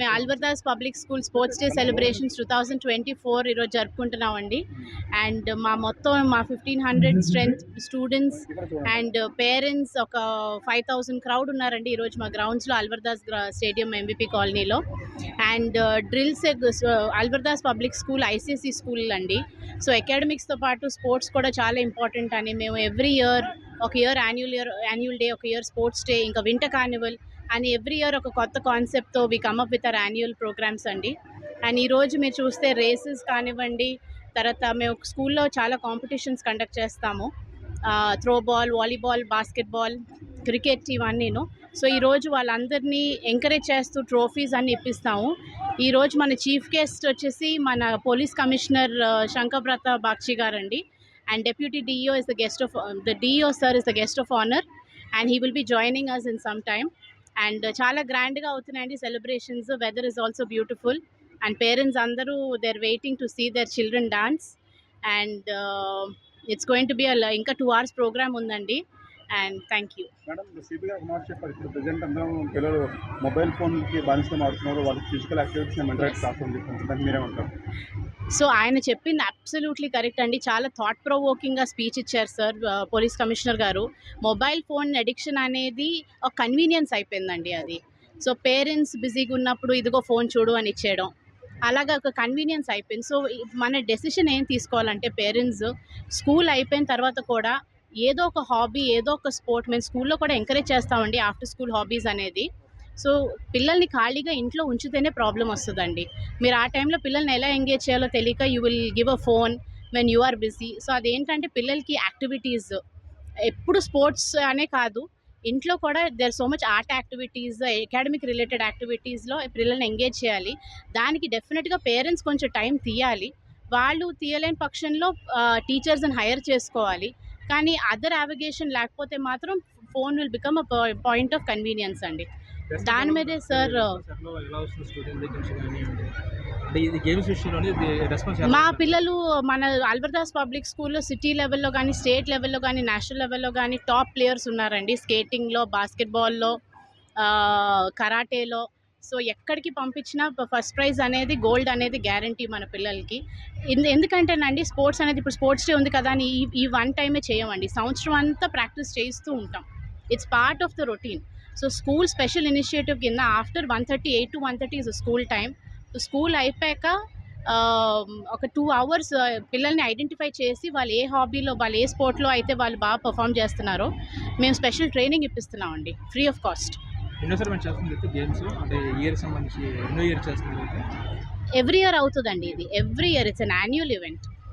మేము Alwardas public school sports day celebrations two thousand twenty four ఈరోజు జరుపుకుంటున్నామండి. And మా మొత్తం మా fifteen hundred strength students and parents ఒక ఫైవ్ థౌసండ్ క్రౌడ్ ఉన్నారండి ఈరోజు మా గ్రౌండ్స్లో అల్వర్దాస్ స్టేడియం ఎంబీపీ కాలనీలో. And drills Alwardas public school ICC school అండి. సో అకాడమిక్స్తో పాటు స్పోర్ట్స్ కూడా చాలా ఇంపార్టెంట్ అని మేము ఎవ్రీ ఇయర్ ఒక year annual year annual day ఒక ఇయర్ స్పోర్ట్స్ డే ఇంకా వింటర్ కార్నివల్ అని ఎవ్రీ ఇయర్ ఒక కొత్త కాన్సెప్ట్తో we come up with our annual programmes అండి. అండ్ ఈరోజు మీరు చూస్తే రేసెస్ కానివ్వండి తర్వాత మేము స్కూల్లో చాలా కాంపిటీషన్స్ కండక్ట్ చేస్తాము. Throw ball volleyball basketball cricket ఇవన్నీను. So ఈరోజు వాళ్ళందరినీ ఎంకరేజ్ చేస్తూ ట్రోఫీస్ అన్ని ఇప్పిస్తాము. ఈరోజు మన చీఫ్ గెస్ట్ వచ్చేసి మన పోలీస్ కమిషనర్ శంకర్ప్రత బాక్షి గారండి. And deputy DEO is the guest of the DEO sir is the guest of honour. And he will be joining us in some time. And చాలా గ్రాండ్గా అవుతున్నాయండి celebrations. Weather is also beautiful and parents అందరూ there waiting to see their children dance and it's going to be ఇంకా two hours programme ఉందండి. And thank you madam CP గారు మాట చెప్పారు. ఇప్పుడు ప్రజెంట్ అందరం పిల్లలు మొబైల్ ఫోన్కి మారుతున్నారు. వాళ్ళకి ఫిజికల్ యాక్టివిటీస్ మీరేమంటారు సో ఆయన చెప్పింది అబ్సల్యూట్లీ కరెక్ట్ అండి. చాలా థాట్ ప్రొవోకింగ్గా స్పీచ్ ఇచ్చారు సార్ పోలీస్ కమిషనర్ గారు. మొబైల్ ఫోన్ అడిక్షన్ అనేది ఒక కన్వీనియన్స్ అయిపోయిందండి అది. సో పేరెంట్స్ బిజీగా ఉన్నప్పుడు ఇదిగో ఫోన్ చూడు అని ఇచ్చేయడం. అలాగా ఒక కన్వీనియన్స్ అయిపోయింది. సో మన డెసిషన్ ఏం తీసుకోవాలంటే పేరెంట్స్ స్కూల్ అయిపోయిన తర్వాత కూడా ఏదో ఒక హాబీ ఏదో ఒక స్పోర్ట్ మేము స్కూల్లో కూడా ఎంకరేజ్ చేస్తామండి ఆఫ్టర్ స్కూల్ హాబీస్ అనేది. సో పిల్లల్ని ఖాళీగా ఇంట్లో ఉంచితేనే ప్రాబ్లం వస్తుందండి. మీరు ఆ టైంలో పిల్లల్ని ఎలా ఎంగేజ్ చేయాలో తెలియక you will give a phone when you are busy so అదేంటంటే పిల్లలకి యాక్టివిటీస్ ఎప్పుడు స్పోర్ట్స్ అనే కాదు. ఇంట్లో కూడా there so much art activities academic related యాక్టివిటీస్లో పిల్లల్ని ఎంగేజ్ చేయాలి. దానికి డెఫినెట్గా పేరెంట్స్ కొంచెం టైం తీయాలి. వాళ్ళు తీయలేని పక్షంలో టీచర్స్ని హైర్ చేసుకోవాలి. కానీ అదర్ యావిగేషన్ లేకపోతే మాత్రం phone will become a point of convenience అండి. దాని మీదే సార్ ఇది రెస్పాన్స్ మా పిల్లలు మన అల్బర్దాస్ పబ్లిక్ స్కూల్లో సిటీ లెవెల్లో కానీ స్టేట్ లెవెల్లో కానీ నేషనల్ లెవెల్లో కానీ టాప్ ప్లేయర్స్ ఉన్నారండి. స్కేటింగ్లో బాస్కెట్బాల్లో కరాటేలో సో ఎక్కడికి పంపించినా ఫస్ట్ ప్రైజ్ అనేది గోల్డ్ అనేది గ్యారంటీ మన పిల్లలకి. ఎందుకంటేనండి స్పోర్ట్స్ అనేది ఇప్పుడు స్పోర్ట్స్ డే ఉంది కదా అని ఈ ఈ వన్ టైమే చేయమండి. సంవత్సరం అంతా ప్రాక్టీస్ చేస్తూ ఉంటాం. It's part of the routine. So school special initiative కింద after one thirty eight to one thirty is school time school అయిపోయాక ఒక టూ అవర్స్ పిల్లల్ని ఐడెంటిఫై చేసి వాళ్ళు ఏ హాబీలో వాళ్ళు ఏ స్పోర్ట్లో అయితే వాళ్ళు బాగా పర్ఫామ్ చేస్తున్నారో మేము special training ఇప్పిస్తున్నామండి. Free of cost. ఎన్నోసారి మనం చేస్తుంది గేమ్స్ అంటే ఇయర్ సంబంధించి ఎన్నో ఇయర్ చేస్తున్నారు ఎవ్రీ ఇయర్ అవుతుందండి ఇది. Every year it's an annual event